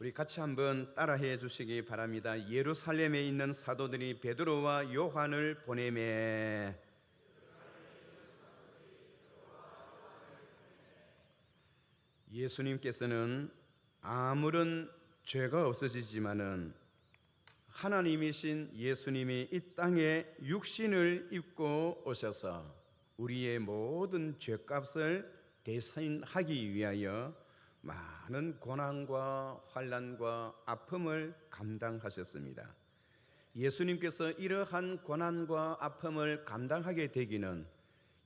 우리 같이 한번 따라해 주시기 바랍니다. 예루살렘에 있는 사도들이 베드로와 요한을 보내매 예수님께서는 아무런 죄가 없어지지만은 하나님이신 예수님이 이 땅에 육신을 입고 오셔서 우리의 모든 죄값을 대신하기 위하여 많은 고난과 환난과 아픔을 감당하셨습니다. 예수님께서 이러한 고난과 아픔을 감당하게 되기는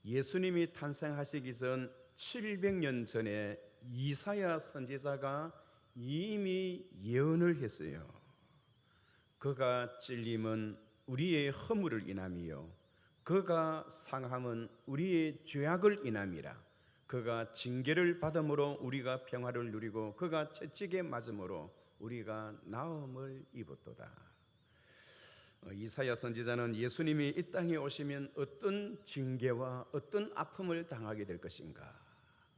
예수님이 탄생하시기 전 700년 전에 이사야 선지자가 이미 예언을 했어요. 그가 찔림은 우리의 허물을 인함이요 그가 상함은 우리의 죄악을 인함이라 그가 징계를 받음으로 우리가 평화를 누리고 그가 채찍에 맞음으로 우리가 나음을 입었도다. 어, 이사야 선지자는 예수님이 이 땅에 오시면 어떤 징계와 어떤 아픔을 당하게 될 것인가?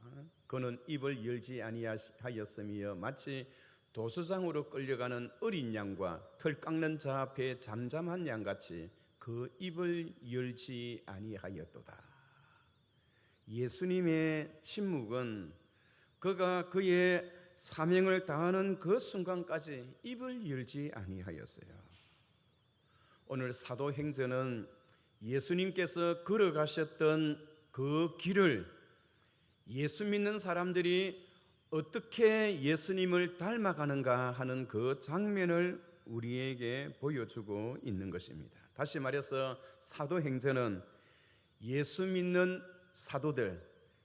어? 그는 입을 열지 아니하였으며 마치 도수장으로 끌려가는 어린 양과 털 깎는 자 앞에 잠잠한 양같이 그 입을 열지 아니하였도다. 예수님의 침묵은 그가 그의 사명을 다하는 그 순간까지 입을 열지 아니하였어요. 오늘 사도행전은 예수님께서 걸어가셨던 그 길을 예수 믿는 사람들이 어떻게 예수님을 닮아가는가 하는 그 장면을 우리에게 보여주고 있는 것입니다. 다시 말해서 사도행전은 예수 믿는 사도들,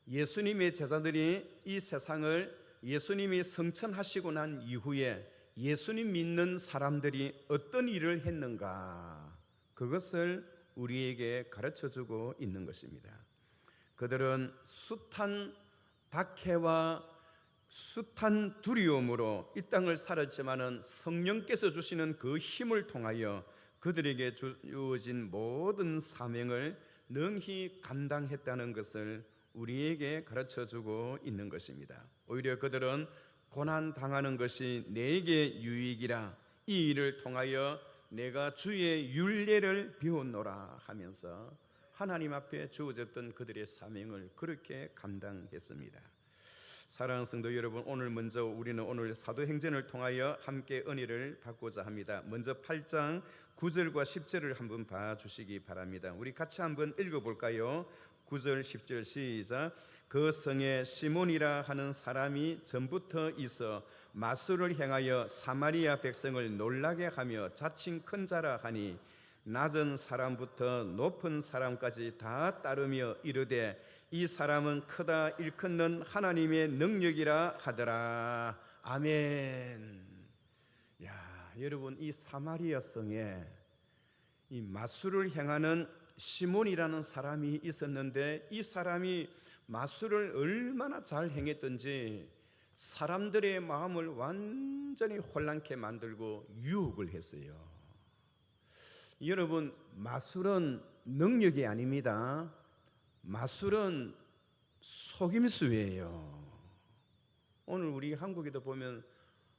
예수님의 제자들이 이 세상을 예수님이 성천하시고 난 이후에 예수님 믿는 사람들이 어떤 일을 했는가 그것을 우리에게 가르쳐 주고 있는 것입니다. 그들은 숱한 박해와 숱한 두려움으로 이 땅을 살았지만은 성령께서 주시는 그 힘을 통하여 그들에게 주어진 모든 사명을 능히 감당했다는 것을 우리에게 가르쳐 주고 있는 것입니다. 오히려 그들은 고난 당하는 것이 내게 유익이라 이 일을 통하여 내가 주의 윤례를 비웠노라 하면서 하나님 앞에 주어졌던 그들의 사명을 그렇게 감당했습니다. 사랑하는 성도 여러분, 오늘 먼저 우리는 오늘 사도행전을 통하여 함께 은혜를 받고자 합니다. 먼저 8장 9절과 10절을 한번 봐 주시기 바랍니다. 우리 같이 한번 읽어 볼까요? 9절 10절 시작. 그 성에 시몬이라 하는 사람이 전부터 있어 마술을 행하여 사마리아 백성을 놀라게 하며 자칭 큰 자라 하니 낮은 사람부터 높은 사람까지 다 따르며 이르되 이 사람은 크다 일컫는 하나님의 능력이라 하더라. 아멘. 야, 여러분 이 사마리아 성에 이 마술을 행하는 시몬이라는 사람이 있었는데 이 사람이 마술을 얼마나 잘 행했던지 사람들의 마음을 완전히 혼란케 만들고 유혹을 했어요. 여러분 마술은 능력이 아닙니다. 마술은 속임수예요. 오늘 우리 한국에도 보면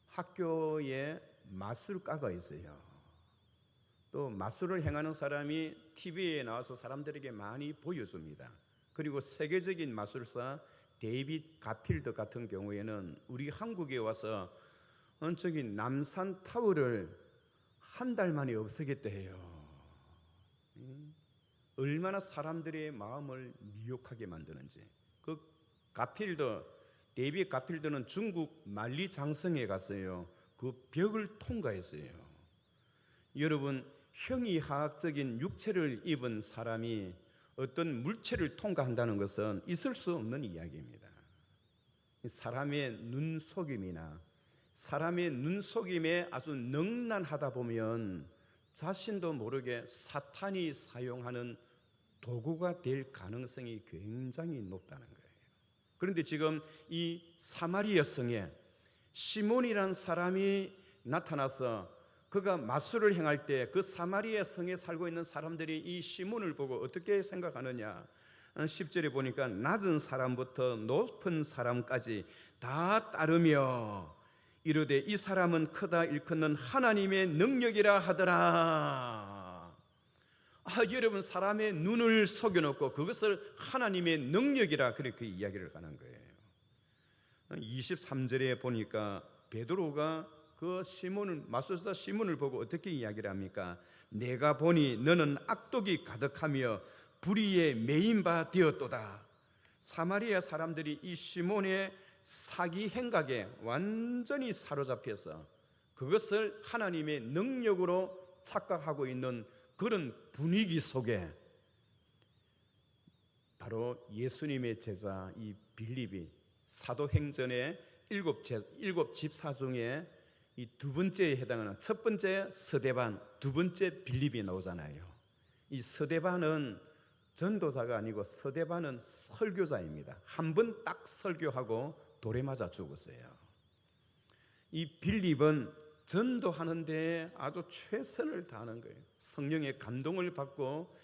학교에 마술가가 있어요. 또 마술을 행하는 사람이 TV에 나와서 사람들에게 많이 보여줍니다. 그리고 세계적인 마술사 데이빗 가필드 같은 경우에는 우리 한국에 와서 저기 남산 타워를 한 달 만에 없애겠다 해요. 얼마나 사람들의 마음을 미혹하게 만드는지. 그 가필드, 데이빗 가필드는 중국 만리 장성에 갔어요. 그 벽을 통과했어요. 여러분, 형이하학적인 육체를 입은 사람이 어떤 물체를 통과한다는 것은 있을 수 없는 이야기입니다. 사람의 눈 속임이나 사람의 눈 속임에 아주 능란하다 보면 자신도 모르게 사탄이 사용하는 도구가 될 가능성이 굉장히 높다는 거예요. 그런데 지금 이 사마리아 성에 시몬이란 사람이 나타나서 그가 마술을 행할 때 그 사마리아 성에 살고 있는 사람들이 이 시몬을 보고 어떻게 생각하느냐? 10절에 보니까 낮은 사람부터 높은 사람까지 다 따르며 이르되 이 사람은 크다 일컫는 하나님의 능력이라 하더라. 아, 여러분 사람의 눈을 속여 놓고 그것을 하나님의 능력이라 그렇게 이야기를 하는 거예요. 23절에 보니까 베드로가 그 시몬을 마술사 시몬을 보고 어떻게 이야기를 합니까? 내가 보니 너는 악독이 가득하며 불의에 매인 바 되었도다. 사마리아 사람들이 이 시몬의 사기 행각에 완전히 사로잡혀서 그것을 하나님의 능력으로 착각하고 있는 그런 분위기 속에 바로 예수님의 제자 이 빌립이 사도행전의 일곱 제, 일곱 집사 중에 이 두 번째에 해당하는 첫 번째 서대반, 두 번째 빌립이 나오잖아요. 이 서대반은 전도자가 아니고 서대반은 설교자입니다. 한 번 딱 설교하고 돌에 맞아 죽었어요. 이 빌립은 전도하는 데 아주 최선을 다하는 거예요. 성령의 감동을 받고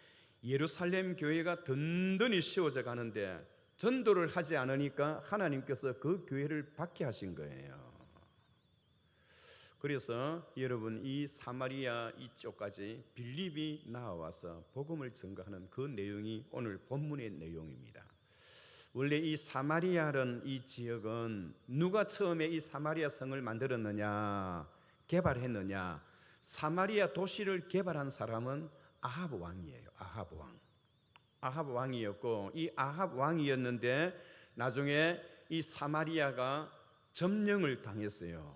예루살렘 교회가 든든히 세워져 가는데 전도를 하지 않으니까 하나님께서 그 교회를 받게 하신 거예요. 그래서 여러분 이 사마리아 이쪽까지 빌립이 나와서 복음을 증거하는 그 내용이 오늘 본문의 내용입니다. 원래 이 사마리아는 이 지역은 누가 처음에 이 사마리아 성을 만들었느냐 개발했느냐 사마리아 도시를 개발한 사람은 아합 왕이에요. 아합 왕. 아합 왕이었고 이 아합 왕이었는데 나중에 이 사마리아가 점령을 당했어요.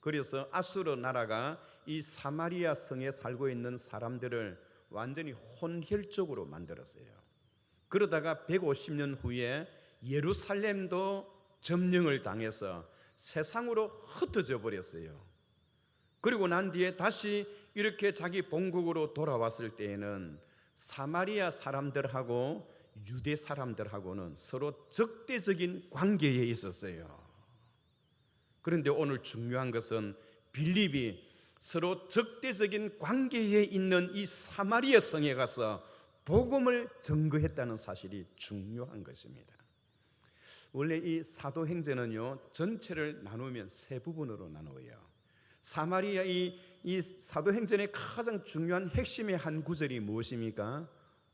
그래서 아수르 나라가 이 사마리아 성에 살고 있는 사람들을 완전히 혼혈적으로 만들었어요. 그러다가 150년 후에 예루살렘도 점령을 당해서 세상으로 흩어져 버렸어요. 그리고 난 뒤에 다시 이렇게 자기 본국으로 돌아왔을 때에는 사마리아 사람들하고 유대 사람들하고는 서로 적대적인 관계에 있었어요. 그런데 오늘 중요한 것은 빌립이 서로 적대적인 관계에 있는 이 사마리아 성에 가서 복음을 증거했다는 사실이 중요한 것입니다. 원래 이 사도행전은요 전체를 나누면 세 부분으로 나누어요. 사마리아 이, 이 사도행전의 가장 중요한 핵심의 한 구절이 무엇입니까?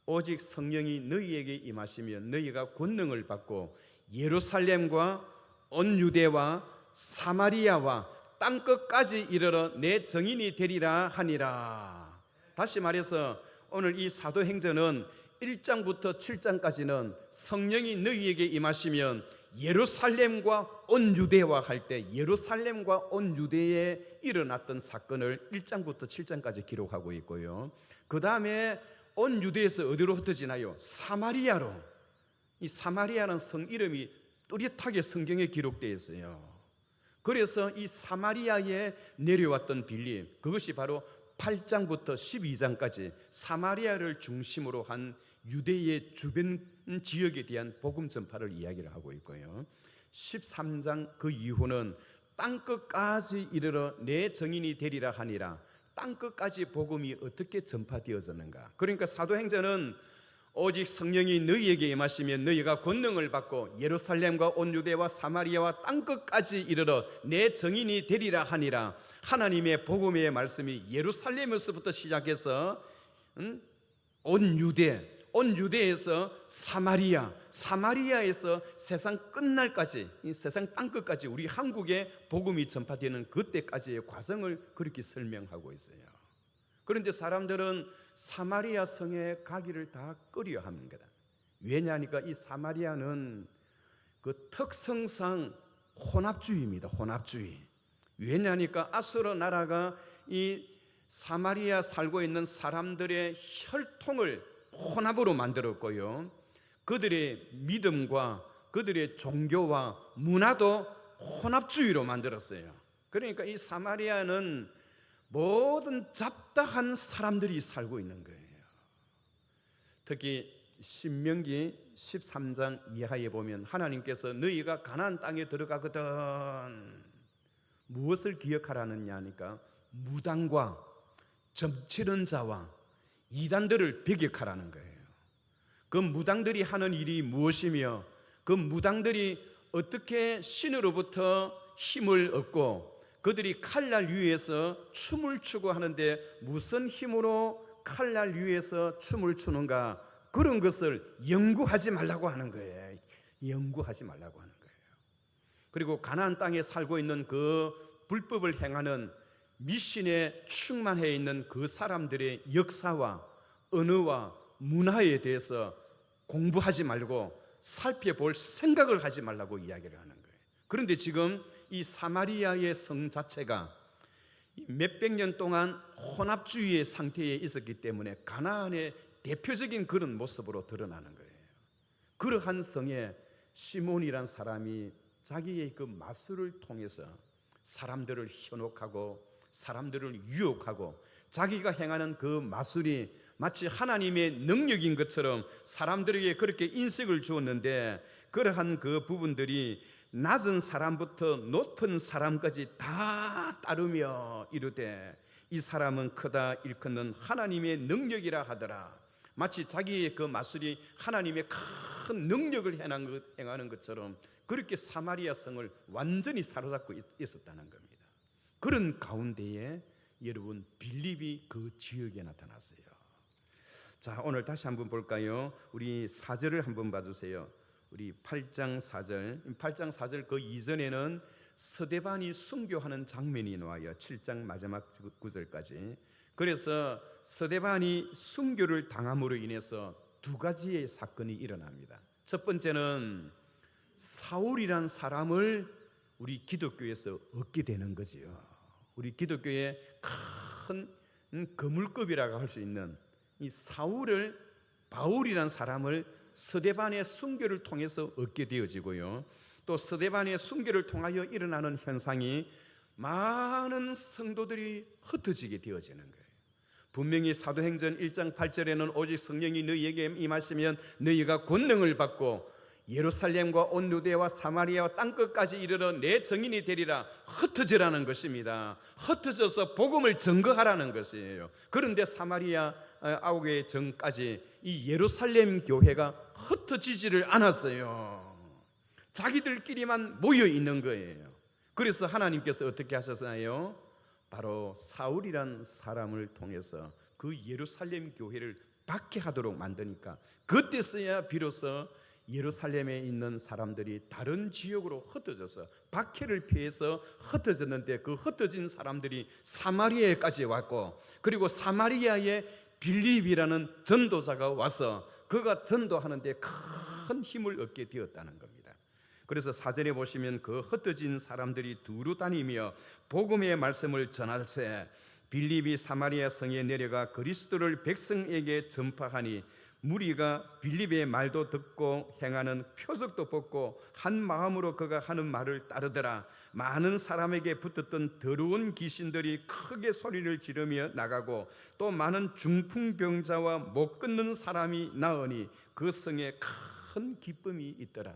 오직 성령이 너희에게 임하시면 너희가 권능을 받고 예루살렘과 온 유대와 사마리아와 땅 끝까지 이르러 내 정인이 되리라 하니라. 다시 말해서 오늘 이 사도행전은 1장부터 7장까지는 성령이 너희에게 임하시면 예루살렘과 온 유대와 할 때 예루살렘과 온 유대에 일어났던 사건을 1장부터 7장까지 기록하고 있고요. 그 다음에 온 유대에서 어디로 흩어지나요? 사마리아로. 이 사마리아는 성 이름이 뚜렷하게 성경에 기록되어 있어요. 그래서 이 사마리아에 내려왔던 빌립, 그것이 바로 8장부터 12장까지 사마리아를 중심으로 한 유대의 주변 지역에 대한 복음 전파를 이야기를 하고 있고요. 13장 그 이후는 땅 끝까지 이르러 내 정인이 되리라 하니라. 땅 끝까지 복음이 어떻게 전파되어졌는가? 그러니까 사도행전은 오직 성령이 너희에게 임하시면 너희가 권능을 받고 예루살렘과 온 유대와 사마리아와 땅 끝까지 이르러 내 정인이 되리라 하니라. 하나님의 복음의 말씀이 예루살렘에서부터 시작해서 음? 온 유대, 온 유대에서 사마리아, 사마리아에서 세상 끝날까지, 이 세상 땅 끝까지 우리 한국에 복음이 전파되는 그때까지의 과정을 그렇게 설명하고 있어요. 그런데 사람들은 사마리아 성에 가기를 다 꺼려 합니다. 왜냐하니까 이 사마리아는 그 특성상 혼합주의입니다. 혼합주의. 왜냐하니까 아수르 나라가 이 사마리아 살고 있는 사람들의 혈통을 혼합으로 만들었고요. 그들의 믿음과 그들의 종교와 문화도 혼합주의로 만들었어요. 그러니까 이 사마리아는 모든 잡다한 사람들이 살고 있는 거예요. 특히 신명기 13장 이하에 보면 하나님께서 너희가 가나안 땅에 들어가거든 무엇을 기억하라느냐 하니까 무당과 점치는 자와 이단들을 배격하라는 거예요. 그 무당들이 하는 일이 무엇이며 그 무당들이 어떻게 신으로부터 힘을 얻고 그들이 칼날 위에서 춤을 추고 하는데 무슨 힘으로 칼날 위에서 춤을 추는가 그런 것을 연구하지 말라고 하는 거예요. 연구하지 말라고 하는 거예요. 그리고 가나안 땅에 살고 있는 그 불법을 행하는 미신에 충만해 있는 그 사람들의 역사와 언어와 문화에 대해서 공부하지 말고 살펴볼 생각을 하지 말라고 이야기를 하는 거예요. 그런데 지금 이 사마리아의 성 자체가 몇백 년 동안 혼합주의의 상태에 있었기 때문에 가나안의 대표적인 그런 모습으로 드러나는 거예요. 그러한 성에 시몬이란 사람이 자기의 그 마술을 통해서 사람들을 현혹하고 사람들을 유혹하고 자기가 행하는 그 마술이 마치 하나님의 능력인 것처럼 사람들에게 그렇게 인식을 주었는데 그러한 그 부분들이 낮은 사람부터 높은 사람까지 다 따르며 이르되 이 사람은 크다 일컫는 하나님의 능력이라 하더라 마치 자기의 그 마술이 하나님의 큰 능력을 것- 행하는 것처럼 그렇게 사마리아 성을 완전히 사로잡고 있- 있었다는 겁니다. 그런 가운데에 여러분 빌립이 그 지역에 나타났어요. 자, 오늘 다시 한번 볼까요? 우리 4절을 한번 봐 주세요. 우리 8장 4절. 8장 4절 그 이전에는 서대반이 순교하는 장면이 나와요. 7장 마지막 구절까지. 그래서 서대반이 순교를 당함으로 인해서 두 가지의 사건이 일어납니다. 첫 번째는 사울이란 사람을 우리 기독교에서 얻게 되는 거지요. 우리 기독교의 큰 음, 거물급이라고 할 수 있는 이 사울을 바울이란 사람을 서대반의 순교를 통해서 얻게 되어지고요. 또 서대반의 순교를 통하여 일어나는 현상이 많은 성도들이 흩어지게 되어지는 거예요. 분명히 사도행전 1장 8절에는 오직 성령이 너희에게 임하시면 너희가 권능을 받고 예루살렘과 온 유대와 사마리아와 땅끝까지 이르러 내 증인이 되리라 흩어지라는 것입니다. 흩어져서 복음을 증거하라는 것이에요. 그런데 사마리아 어, 아홉 개의 정까지 이 예루살렘 교회가 흩어지지를 않았어요. 자기들끼리만 모여 있는 거예요. 그래서 하나님께서 어떻게 하셨나요? 바로 사울이란 사람을 통해서 그 예루살렘 교회를 박해하도록 만드니까 그때서야 비로소 예루살렘에 있는 사람들이 다른 지역으로 흩어져서 박해를 피해서 흩어졌는데 그 흩어진 사람들이 사마리아에까지 왔고 그리고 사마리아에 빌립이라는 전도자가 와서 그가 전도하는데 큰 힘을 얻게 되었다는 겁니다. 그래서 사전에 보시면 그 흩어진 사람들이 두루 다니며 복음의 말씀을 전할세 빌립이 사마리아 성에 내려가 그리스도를 백성에게 전파하니 무리가 빌립의 말도 듣고 행하는 표적도 벗고 한 마음으로 그가 하는 말을 따르더라 많은 사람에게 붙었던 더러운 귀신들이 크게 소리를 지르며 나가고 또 많은 중풍병자와 못 끊는 사람이 나으니 그 성에 큰 기쁨이 있더라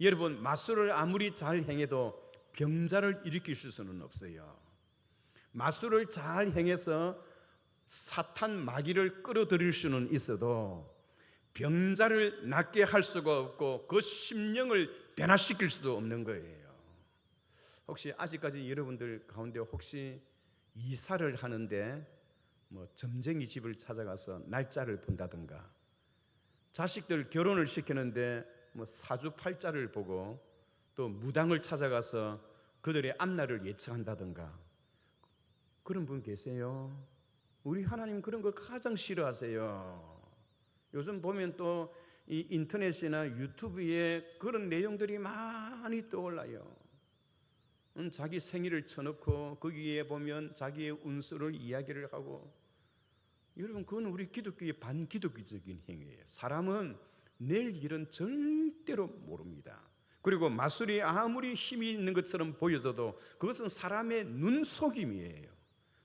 여러분 마술을 아무리 잘 행해도 병자를 일으키실 수는 없어요. 마술을 잘 행해서 사탄 마귀를 끌어들일 수는 있어도 병자를 낫게 할 수가 없고 그 심령을 변화시킬 수도 없는 거예요. 혹시 아직까지 여러분들 가운데 혹시 이사를 하는데 뭐 점쟁이 집을 찾아가서 날짜를 본다든가 자식들 결혼을 시키는데 뭐 사주팔자를 보고 또 무당을 찾아가서 그들의 앞날을 예측한다든가 그런 분 계세요? 우리 하나님 그런 거 가장 싫어하세요. 요즘 보면 또 이 인터넷이나 유튜브에 그런 내용들이 많이 떠올라요. 음, 자기 생일을 쳐놓고 거기에 보면 자기의 운수를 이야기를 하고 여러분 그건 우리 기독교의 반기독교적인 행위예요. 사람은 내일 일은 절대로 모릅니다. 그리고 마술이 아무리 힘이 있는 것처럼 보여져도 그것은 사람의 눈속임이에요.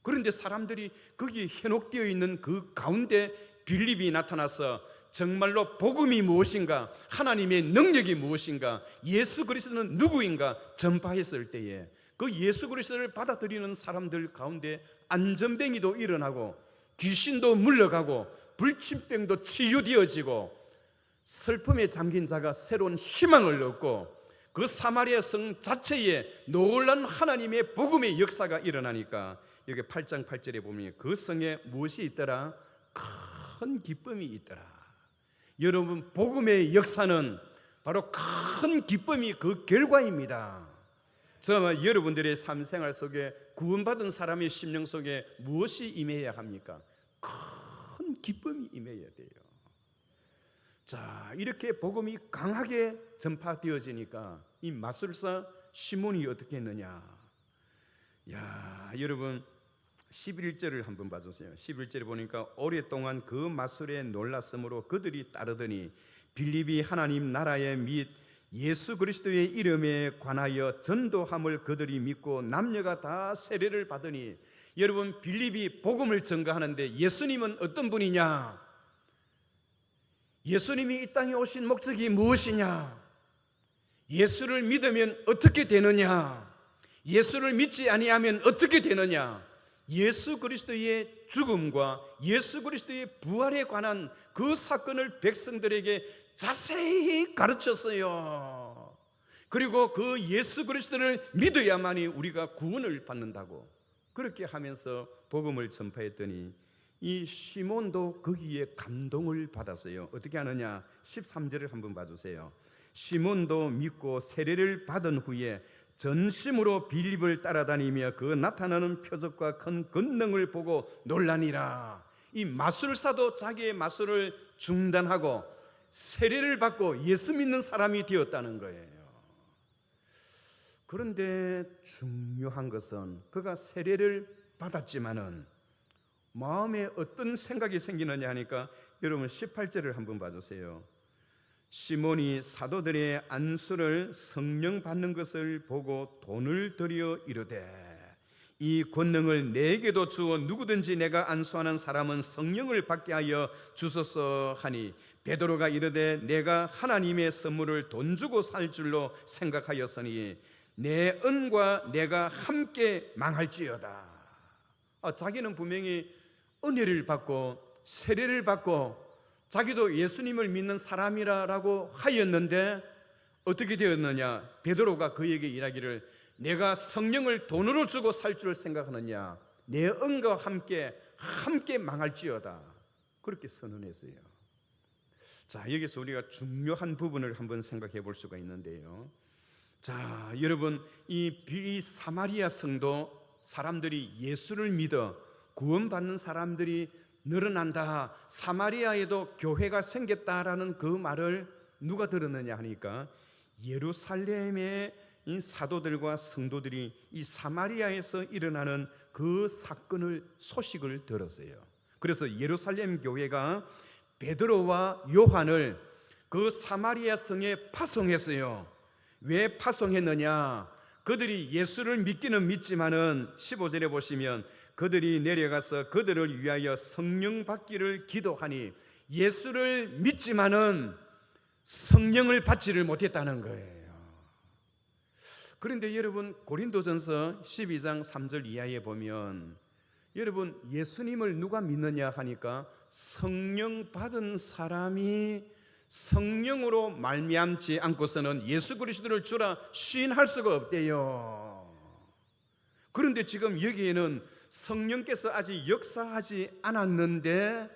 그런데 사람들이 거기에 현혹되어 있는 그 가운데 빌립이 나타나서 정말로 복음이 무엇인가, 하나님의 능력이 무엇인가, 예수 그리스도는 누구인가 전파했을 때에 그 예수 그리스도를 받아들이는 사람들 가운데 안전뱅이도 일어나고 귀신도 물러가고 불침병도 치유되어지고 슬픔에 잠긴 자가 새로운 희망을 얻고 그 사마리아 성 자체에 놀란 하나님의 복음의 역사가 일어나니까 여기 8장 8절에 보면 그 성에 무엇이 있더라? 큰 기쁨이 있더라. 여러분 복음의 역사는 바로 큰 기쁨이 그 결과입니다. 정말 여러분들의 삶 생활 속에 구원받은 사람의 심령 속에 무엇이 임해야 합니까? 큰 기쁨이 임해야 돼요. 자, 이렇게 복음이 강하게 전파되어지니까 이 마술사 시몬이 어떻게 했느냐? 야, 여러분 11절을 한번 봐주세요. 11절에 보니까 오랫동안 그 마술에 놀랐으므로 그들이 따르더니 빌립이 하나님 나라의 및 예수 그리스도의 이름에 관하여 전도함을 그들이 믿고 남녀가 다 세례를 받으니 여러분 빌립이 복음을 전가하는데 예수님은 어떤 분이냐? 예수님이 이 땅에 오신 목적이 무엇이냐? 예수를 믿으면 어떻게 되느냐? 예수를 믿지 아니하면 어떻게 되느냐? 예수 그리스도의 죽음과 예수 그리스도의 부활에 관한 그 사건을 백성들에게 자세히 가르쳤어요. 그리고 그 예수 그리스도를 믿어야만이 우리가 구원을 받는다고 그렇게 하면서 복음을 전파했더니 이 시몬도 거기에 감동을 받았어요. 어떻게 하느냐? 13절을 한번 봐 주세요. 시몬도 믿고 세례를 받은 후에 전심으로 빌립을 따라다니며 그 나타나는 표적과 큰 권능을 보고 놀라니라. 이 마술사도 자기의 마술을 중단하고 세례를 받고 예수 믿는 사람이 되었다는 거예요. 그런데 중요한 것은 그가 세례를 받았지만은 마음에 어떤 생각이 생기느냐 하니까 여러분 18절을 한번 봐주세요. 시몬이 사도들의 안수를 성령 받는 것을 보고 돈을 들여 이르되 이 권능을 내게도 주어 누구든지 내가 안수하는 사람은 성령을 받게 하여 주소서 하니 베드로가 이르되 내가 하나님의 선물을 돈 주고 살 줄로 생각하였으니 내 은과 내가 함께 망할지어다. 아, 자기는 분명히 은혜를 받고 세례를 받고 자기도 예수님을 믿는 사람이라고 하였는데 어떻게 되었느냐? 베드로가 그에게 이야기를 내가 성령을 돈으로 주고 살줄 생각하느냐? 내 은과 함께 함께 망할지어다. 그렇게 선언했어요. 자, 여기서 우리가 중요한 부분을 한번 생각해 볼 수가 있는데요. 자, 여러분 이비 사마리아 성도 사람들이 예수를 믿어 구원받는 사람들이 늘어난다. 사마리아에도 교회가 생겼다라는 그 말을 누가 들었느냐 하니까 예루살렘의 이 사도들과 성도들이 이 사마리아에서 일어나는 그 사건을 소식을 들었어요. 그래서 예루살렘 교회가 베드로와 요한을 그 사마리아 성에 파송했어요. 왜 파송했느냐? 그들이 예수를 믿기는 믿지만은 15절에 보시면 그들이 내려가서 그들을 위하여 성령 받기를 기도하니 예수를 믿지만은 성령을 받지를 못했다는 거예요. 그런데 여러분 고린도전서 12장 3절 이하에 보면 여러분 예수님을 누가 믿느냐 하니까 성령 받은 사람이 성령으로 말미암지 않고서는 예수 그리스도를 주라 시인할 수가 없대요. 그런데 지금 여기에는 성령께서 아직 역사하지 않았는데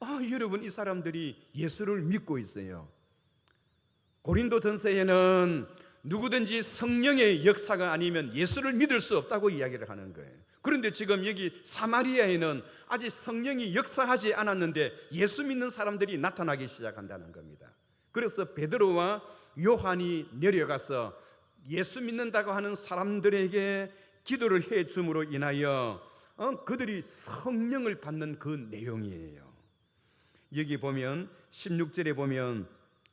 아, 여러분 이 사람들이 예수를 믿고 있어요. 고린도 전서에는 누구든지 성령의 역사가 아니면 예수를 믿을 수 없다고 이야기를 하는 거예요. 그런데 지금 여기 사마리아에는 아직 성령이 역사하지 않았는데 예수 믿는 사람들이 나타나기 시작한다는 겁니다. 그래서 베드로와 요한이 내려가서 예수 믿는다고 하는 사람들에게 기도를 해 줌으로 인하여 어, 그들이 성령을 받는 그 내용이에요. 여기 보면 16절에 보면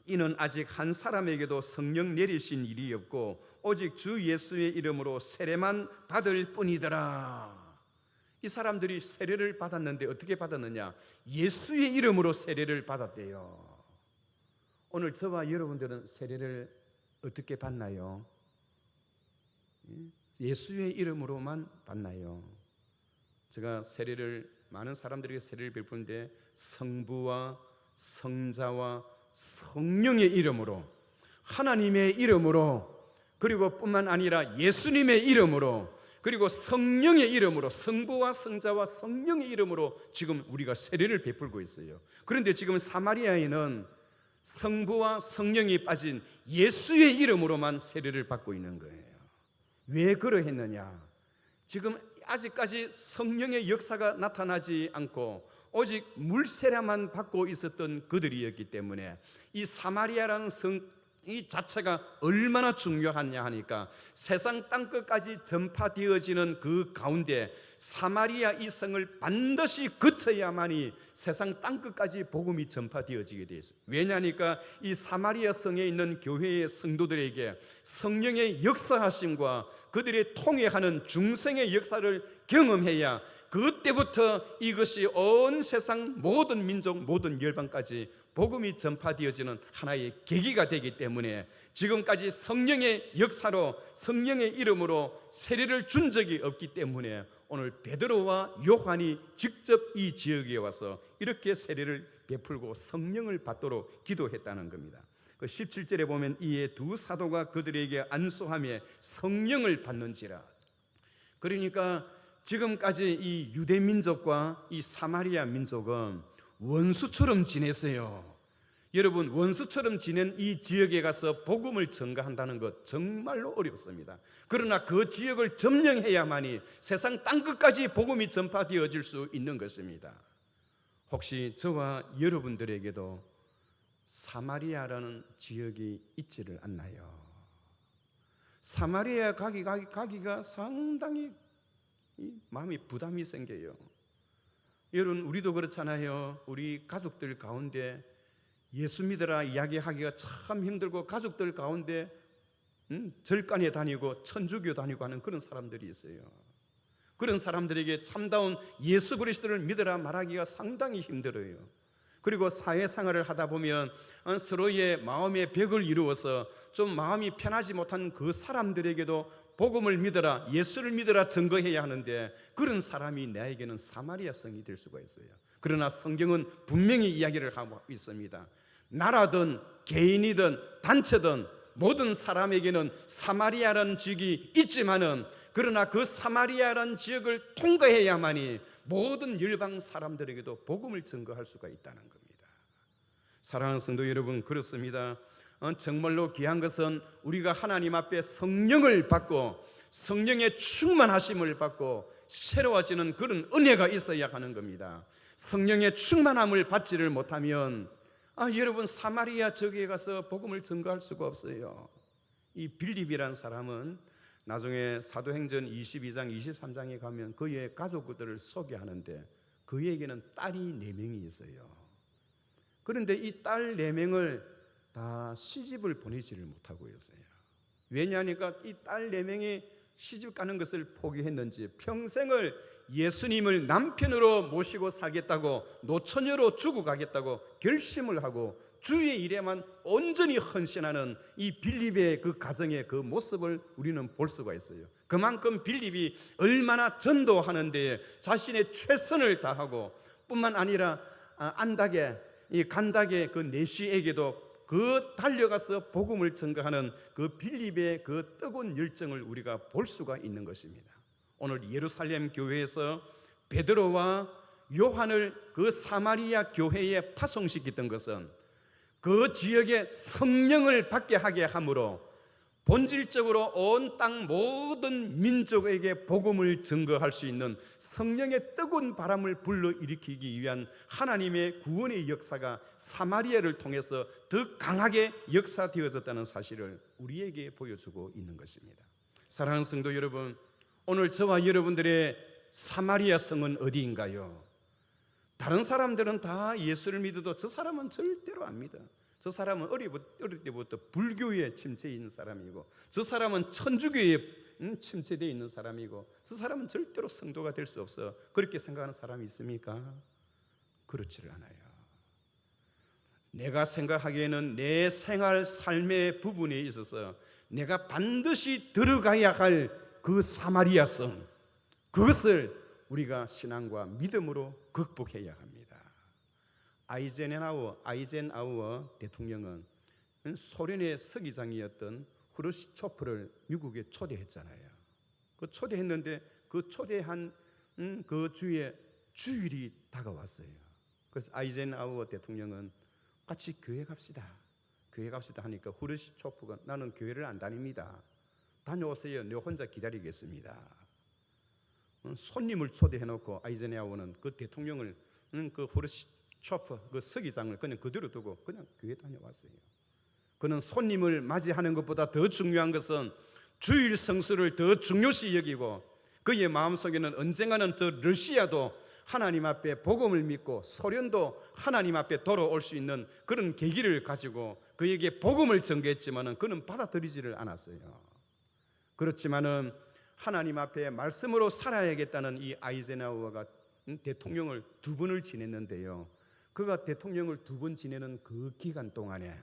이는 아직 한 사람에게도 성령 내리신 일이 없고 오직 주 예수의 이름으로 세례만 받을 뿐이더라. 이 사람들이 세례를 받았는데 어떻게 받았느냐? 예수의 이름으로 세례를 받았대요. 오늘 저와 여러분들은 세례를 어떻게 받나요? 예수의 이름으로만 받나요? 제가 세례를 많은 사람들에게 세례를 베푸는데 성부와 성자와 성령의 이름으로 하나님의 이름으로 그리고 뿐만 아니라 예수님의 이름으로 그리고 성령의 이름으로 성부와 성자와 성령의 이름으로 지금 우리가 세례를 베풀고 있어요. 그런데 지금 사마리아에는 성부와 성령이 빠진 예수의 이름으로만 세례를 받고 있는 거예요. 왜 그러했느냐? 지금 아직까지 성령의 역사가 나타나지 않고 오직 물세례만 받고 있었던 그들이었기 때문에 이 사마리아라는 성 이 자체가 얼마나 중요하냐 하니까 세상 땅 끝까지 전파되어지는 그 가운데 사마리아 이 성을 반드시 거쳐야만이 세상 땅 끝까지 복음이 전파되어지게 돼 있어요. 왜냐니까 이 사마리아 성에 있는 교회의 성도들에게 성령의 역사하심과 그들의 통해하는 중생의 역사를 경험해야 그때부터 이것이 온 세상 모든 민족 모든 열방까지 복음이 전파되어지는 하나의 계기가 되기 때문에 지금까지 성령의 역사로 성령의 이름으로 세례를 준 적이 없기 때문에 오늘 베드로와 요한이 직접 이 지역에 와서 이렇게 세례를 베풀고 성령을 받도록 기도했다는 겁니다. 그 17절에 보면 이에 두 사도가 그들에게 안수하며 성령을 받는지라. 그러니까 지금까지 이 유대 민족과 이 사마리아 민족은 원수처럼 지냈어요. 여러분 원수처럼 지낸 이 지역에 가서 복음을 전가한다는 것 정말로 어렵습니다. 그러나 그 지역을 점령해야만이 세상 땅 끝까지 복음이 전파되어질 수 있는 것입니다. 혹시 저와 여러분들에게도 사마리아라는 지역이 있지를 않나요? 사마리아 가기, 가기, 가기가 상당히 마음이 부담이 생겨요. 여러분 우리도 그렇잖아요. 우리 가족들 가운데 예수 믿으라 이야기하기가 참 힘들고 가족들 가운데 음, 절간에 다니고 천주교 다니고 하는 그런 사람들이 있어요. 그런 사람들에게 참다운 예수 그리스도를 믿으라 말하기가 상당히 힘들어요. 그리고 사회생활을 하다 보면 어, 서로의 마음의 벽을 이루어서 좀 마음이 편하지 못한 그 사람들에게도 복음을 믿어라, 예수를 믿어라 증거해야 하는데 그런 사람이 나에게는 사마리아 성이 될 수가 있어요. 그러나 성경은 분명히 이야기를 하고 있습니다. 나라든 개인이든 단체든 모든 사람에게는 사마리아라는 지역이 있지만은 그러나 그 사마리아라는 지역을 통과해야만이 모든 열방 사람들에게도 복음을 증거할 수가 있다는 겁니다. 사랑하는 성도 여러분 그렇습니다. 어, 정말로 귀한 것은 우리가 하나님 앞에 성령을 받고 성령의 충만하심을 받고 새로워지는 그런 은혜가 있어야 하는 겁니다. 성령의 충만함을 받지를 못하면 아, 여러분 사마리아 저기에 가서 복음을 증거할 수가 없어요. 이 빌립이란 사람은 나중에 사도행전 22장 23장에 가면 그의 가족들을 소개하는데 그에게는 딸이 네 명이 있어요. 그런데 이 딸 네 명을 다 시집을 보내지를 못하고 있어요. 왜냐하니까 이 딸 네 명이 시집 가는 것을 포기했는지 평생을 예수님을 남편으로 모시고 살겠다고 노처녀로 주고 가겠다고 결심을 하고 주의 일에만 온전히 헌신하는 이 빌립의 그 가정의 그 모습을 우리는 볼 수가 있어요. 그만큼 빌립이 얼마나 전도하는데 자신의 최선을 다하고 뿐만 아니라 아, 안닥의 이 간닥의 그 내시에게도 그 달려가서 복음을 전가하는 그 빌립의 그 뜨거운 열정을 우리가 볼 수가 있는 것입니다. 오늘 예루살렘 교회에서 베드로와 요한을 그 사마리아 교회에 파송시켰던 것은 그 지역에 성령을 받게 하게 함으로 본질적으로 온 땅 모든 민족에게 복음을 증거할 수 있는 성령의 뜨거운 바람을 불러 일으키기 위한 하나님의 구원의 역사가 사마리아를 통해서 더 강하게 역사되어졌다는 사실을 우리에게 보여주고 있는 것입니다. 사랑하는 성도 여러분, 오늘 저와 여러분들의 사마리아 성은 어디인가요? 다른 사람들은 다 예수를 믿어도 저 사람은 절대로 안 믿어. 저 사람은 어릴 때부터 불교에 침체해 있는 사람이고 저 사람은 천주교에 음, 침체되어 있는 사람이고 저 사람은 절대로 성도가 될 수 없어. 그렇게 생각하는 사람이 있습니까? 그렇지를 않아요. 내가 생각하기에는 내 생활 삶의 부분에 있어서 내가 반드시 들어가야 할 그 사마리아 성 그것을 우리가 신앙과 믿음으로 극복해야 합니다. 아이젠아워 아이젠아우어 대통령은 소련의 서기장이었던 후르시초프를 미국에 초대했잖아요. 그 초대했는데 그 초대한 음, 그 주에 주일이 다가왔어요. 그래서 아이젠하워 대통령은 같이 교회 갑시다. 교회 갑시다 하니까 후르시초프가 나는 교회를 안 다닙니다. 다녀오세요. 내 혼자 기다리겠습니다. 음, 손님을 초대해놓고 아이젠하워는 그 대통령을 음, 그 후르시 초프 그 서기장을 그냥 그대로 두고 그냥 교회 다녀왔어요. 그는 손님을 맞이하는 것보다 더 중요한 것은 주일 성수를 더 중요시 여기고 그의 마음속에는 언젠가는 저 러시아도 하나님 앞에 복음을 믿고 소련도 하나님 앞에 돌아올 수 있는 그런 계기를 가지고 그에게 복음을 전개했지만은 그는 받아들이지를 않았어요. 그렇지만은 하나님 앞에 말씀으로 살아야겠다는 이 아이젠하워가 대통령을 두 번을 지냈는데요. 그가 대통령을 두 번 지내는 그 기간 동안에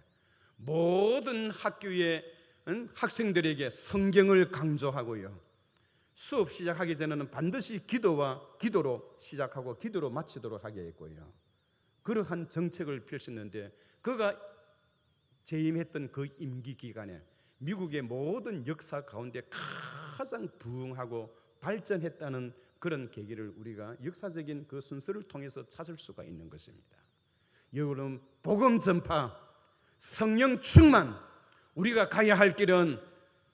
모든 학교의 응? 학생들에게 성경을 강조하고요. 수업 시작하기 전에는 반드시 기도와 기도로 시작하고 기도로 마치도록 하게 했고요. 그러한 정책을 펼쳤는데 그가 재임했던 그 임기 기간에 미국의 모든 역사 가운데 가장 부흥하고 발전했다는 그런 계기를 우리가 역사적인 그 순서를 통해서 찾을 수가 있는 것입니다. 여러분 복음 전파, 성령 충만, 우리가 가야 할 길은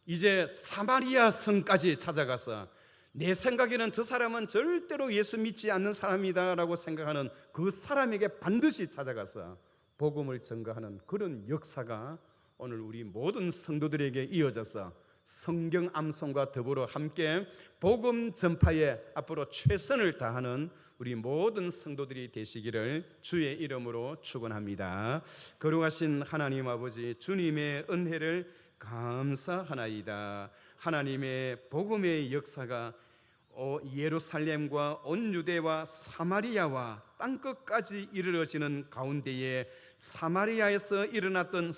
이제 사마리아 성까지 찾아가서 내 생각에는 저 사람은 절대로 예수 믿지 않는 사람이다라고 생각하는 그 사람에게 반드시 찾아가서 복음을 전가하는 그런 역사가 오늘 우리 모든 성도들에게 이어져서 성경 암송과 더불어 함께 복음 전파에 앞으로 최선을 다하는 우리 모든 성도들이 되시기를 주의 이름으로 축원합니다. 거룩하신 하나님 아버지 주님의 은혜를 감사하나이다. 하나님의 복음의 역사가 어, 예루살렘과 온 유대와 사마리아와 땅 끝까지 이르러지는 가운데에 사마리아에서 일어났던